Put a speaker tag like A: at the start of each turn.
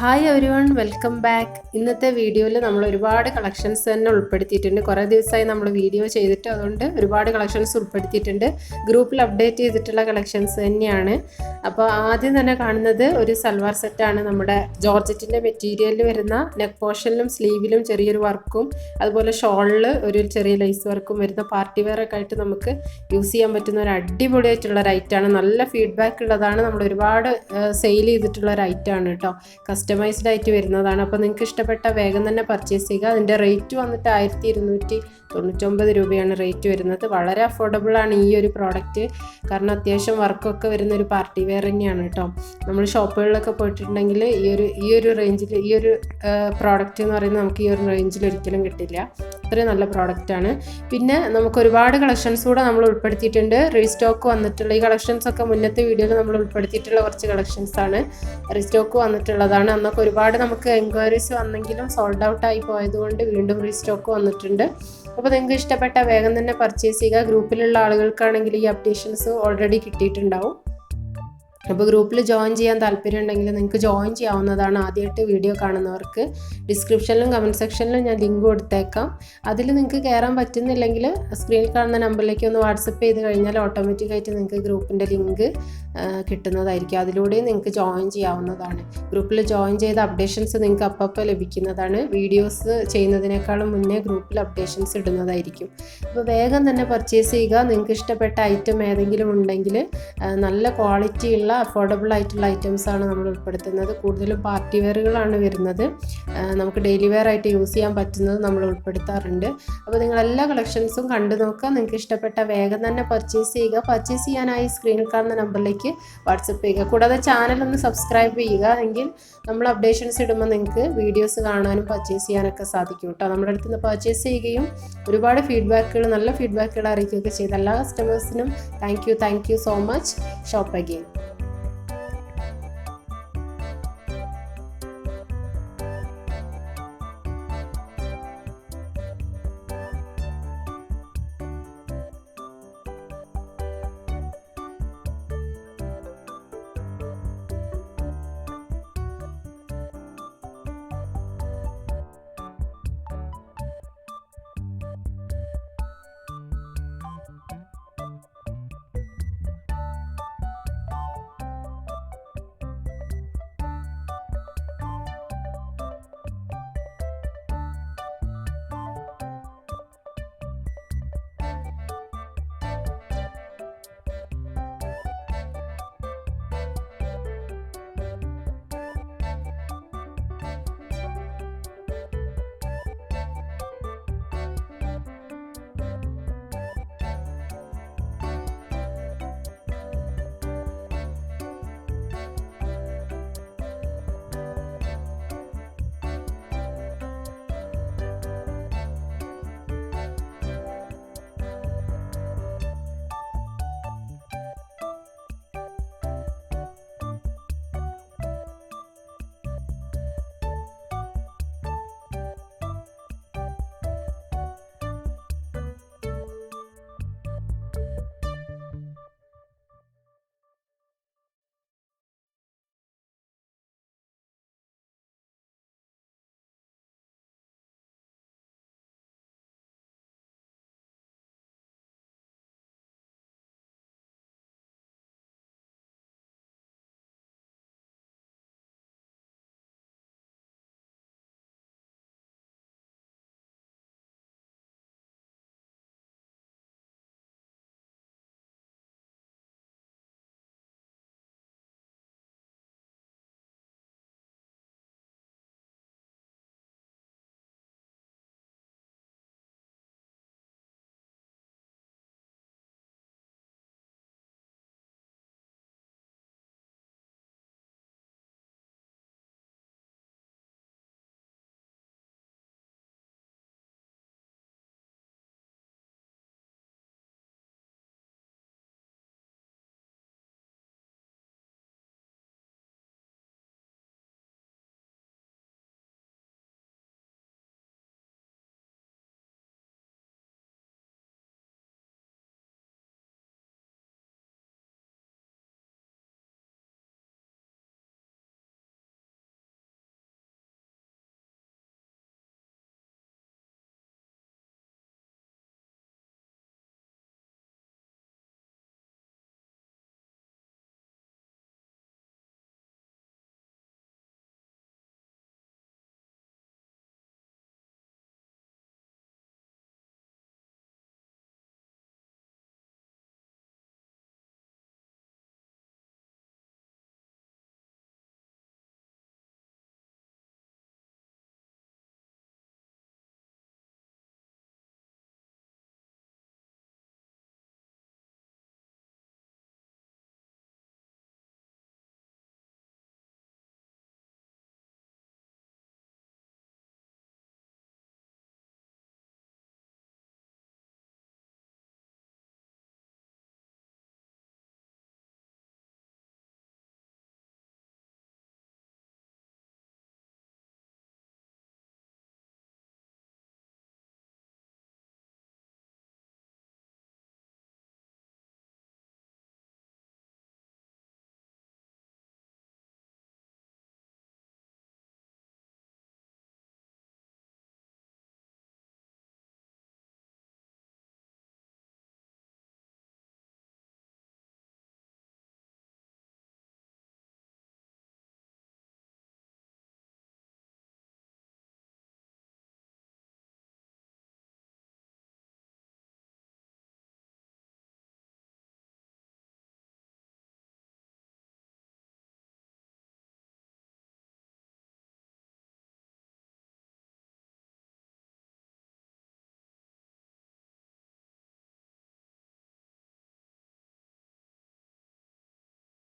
A: Hi everyone welcome back ഇന്നത്തെ വീഡിയോയിൽ നമ്മൾ ഒരുപാട് കളക്ഷൻസ് തന്നെ ഉൾപ്പെടുത്തിയിട്ടുണ്ട്. കുറേ ദിവസമായി നമ്മൾ വീഡിയോ ചെയ്തിട്ട് അതുകൊണ്ട് ഒരുപാട് കളക്ഷൻസ് ഉൾപ്പെടുത്തിയിട്ടുണ്ട്. ഗ്രൂപ്പിൽ അപ്ഡേറ്റ് ചെയ്തിട്ടുള്ള കളക്ഷൻസ് തന്നെയാണ്. അപ്പോൾ ആദ്യം തന്നെ കാണുന്നത് ഒരു സൽവാർ സെറ്റാണ് നമ്മുടെ ജോർജറ്റിന്റെ മെറ്റീരിയലിൽ വരുന്ന നെക്ക് പോർഷനിലും സ്ലീവിലും ചെറിയൊരു വർക്കും അതുപോലെ ഷോളിൽ ഒരു ചെറിയ ലൈസ് വർക്കും വരുന്ന പാർട്ടി വെയർ ഒക്കെ ആയിട്ട് നമുക്ക് യൂസ് ചെയ്യാൻ പറ്റുന്ന ഒരു അടിപൊളിയായിട്ടുള്ള ഒരു ഐറ്റാണ് നല്ല ഫീഡ്ബാക്ക് ഉള്ളതാണ്. നമ്മൾ ഒരുപാട് സെയിൽ ചെയ്തിട്ടുള്ള ഒരു ഐറ്റാണ് കേട്ടോ. കസ്റ്റമൈസ്ഡ് ആയിട്ട് വരുന്നതാണ്. അപ്പോൾ നിങ്ങൾക്ക് ഇഷ്ടപ്പെട്ട വേഗം തന്നെ പർച്ചേസ് ചെയ്യുക. അതിന്റെ റേറ്റ് വന്നിട്ട് ആയിരത്തി ഇരുന്നൂറ്റി തൊണ്ണൂറ്റൊമ്പത് രൂപയാണ് റേറ്റ് വരുന്നത്. വളരെ അഫോർഡബിൾ ആണ് ഈ ഒരു പ്രോഡക്റ്റ് കാരണം അത്യാവശ്യം വർക്കൊക്കെ വരുന്ന ഒരു പാർട്ടി വെയർ തന്നെയാണ് കേട്ടോ നമ്മൾ ഷോപ്പുകളിലൊക്കെ പോയിട്ടുണ്ടെങ്കിൽ ഈ ഒരു ഈ ഒരു റേഞ്ചിൽ ഈ ഒരു പ്രോഡക്റ്റ് എന്ന് പറയുന്നത് നമുക്ക് ഈ ഒരു റേഞ്ചിൽ ഒരിക്കലും കിട്ടില്ല. അത്രയും നല്ല പ്രോഡക്റ്റാണ് പിന്നെ നമുക്ക് ഒരുപാട് കളക്ഷൻസ് കൂടെ നമ്മൾ ഉൾപ്പെടുത്തിയിട്ടുണ്ട്. റീസ്റ്റോക്ക് വന്നിട്ടുള്ള ഈ കളക്ഷൻസ് ഒക്കെ മുന്നത്തെ വീഡിയോയിൽ നമ്മൾ ഉൾപ്പെടുത്തിയിട്ടുള്ള കുറച്ച് കളക്ഷൻസ് ആണ്. റീസ്റ്റോക്ക് വന്നിട്ടുള്ളതാണ്. അന്നൊക്കെ ഒരുപാട് നമുക്ക് എൻക്വയറീസ് വന്നെങ്കിലും സോൾഡ് ഔട്ട് ആയി പോയതുകൊണ്ട് വീണ്ടും റീസ്റ്റോക്ക് വന്നിട്ടുണ്ട്. അപ്പോൾ നിങ്ങൾക്ക് ഇഷ്ടപ്പെട്ട വേഗം തന്നെ പർച്ചേസ് ചെയ്യുക. ഗ്രൂപ്പിലുള്ള ആളുകൾക്കാണെങ്കിൽ ഈ അപ്ഡേഷൻസ് ഓൾറെഡി കിട്ടിയിട്ടുണ്ടാവും. അപ്പോൾ ഗ്രൂപ്പിൽ ജോയിൻ ചെയ്യാൻ താല്പര്യമുണ്ടെങ്കിൽ നിങ്ങൾക്ക് ജോയിൻ ചെയ്യാവുന്നതാണ് ആദ്യമായിട്ട് വീഡിയോ കാണുന്നവർക്ക്. ഡിസ്ക്രിപ്ഷനിലും കമന്റ് സെക്ഷനിലും ഞാൻ ലിങ്ക് കൊടുത്തേക്കാം. അതിൽ നിങ്ങൾക്ക് കയറാൻ പറ്റുന്നില്ലെങ്കിൽ സ്ക്രീനിൽ കാണുന്ന നമ്പറിലേക്ക് ഒന്ന് വാട്സപ്പ് ചെയ്ത് കഴിഞ്ഞാൽ ഓട്ടോമാറ്റിക്കായിട്ട് നിങ്ങൾക്ക് ഗ്രൂപ്പിന്റെ ലിങ്ക് കിട്ടുന്നതായിരിക്കും. അതിലൂടെ നിങ്ങൾക്ക് ജോയിൻ ചെയ്യാവുന്നതാണ്. ഗ്രൂപ്പിൽ ജോയിൻ ചെയ്ത അപ്ഡേഷൻസ് നിങ്ങൾക്ക് അപ്പപ്പോൾ ലഭിക്കുന്നതാണ്. വീഡിയോസ് ചെയ്യുന്നതിനേക്കാളും മുന്നേ ഗ്രൂപ്പിൽ അപ്ഡേഷൻസ് ഇടുന്നതായിരിക്കും. അപ്പോൾ വേഗം തന്നെ പർച്ചേസ് ചെയ്യുക. നിങ്ങൾക്ക് ഇഷ്ടപ്പെട്ട ഐറ്റം ഏതെങ്കിലും ഉണ്ടെങ്കിൽ നല്ല ക്വാളിറ്റി ഉള്ള അഫോർഡബിൾ ആയിട്ടുള്ള ആണ് നമ്മൾ ഉൾപ്പെടുത്തുന്നത്. കൂടുതലും പാർട്ടി വെയറുകളാണ് വരുന്നത്. നമുക്ക് ഡെയിലി വെയർ ആയിട്ട് യൂസ് ചെയ്യാൻ പറ്റുന്നത് നമ്മൾ ഉൾപ്പെടുത്താറുണ്ട്. അപ്പോൾ നിങ്ങൾ എല്ലാ കളക്ഷൻസും കണ്ടു നോക്കുക. നിങ്ങൾക്ക് ഇഷ്ടപ്പെട്ട വേഗം തന്നെ പർച്ചേസ് ചെയ്യുക. പർച്ചേസ് ചെയ്യാനായി സ്ക്രീനിൽ കാണുന്ന നമ്പറിലേക്ക് വാട്സപ്പ് ചെയ്യുക. കൂടാതെ ചാനൽ ഒന്ന് സബ്സ്ക്രൈബ് ചെയ്യുക. എങ്കിൽ നമ്മൾ അപ്ഡേഷൻസ് ഇടുമ്പോൾ നിങ്ങൾക്ക് വീഡിയോസ് കാണാനും പർച്ചേസ് ചെയ്യാനൊക്കെ സാധിക്കും കേട്ടോ. നമ്മുടെ അടുത്ത് നിന്ന് പർച്ചേസ് ചെയ്യുകയും ഒരുപാട് ഫീഡ്ബാക്കുകൾ നല്ല ഫീഡ്ബാക്കുകൾ അറിയിക്കുകയൊക്കെ ചെയ്ത്. എല്ലാ കസ്റ്റമേഴ്സിനും thank you thank you so much shop again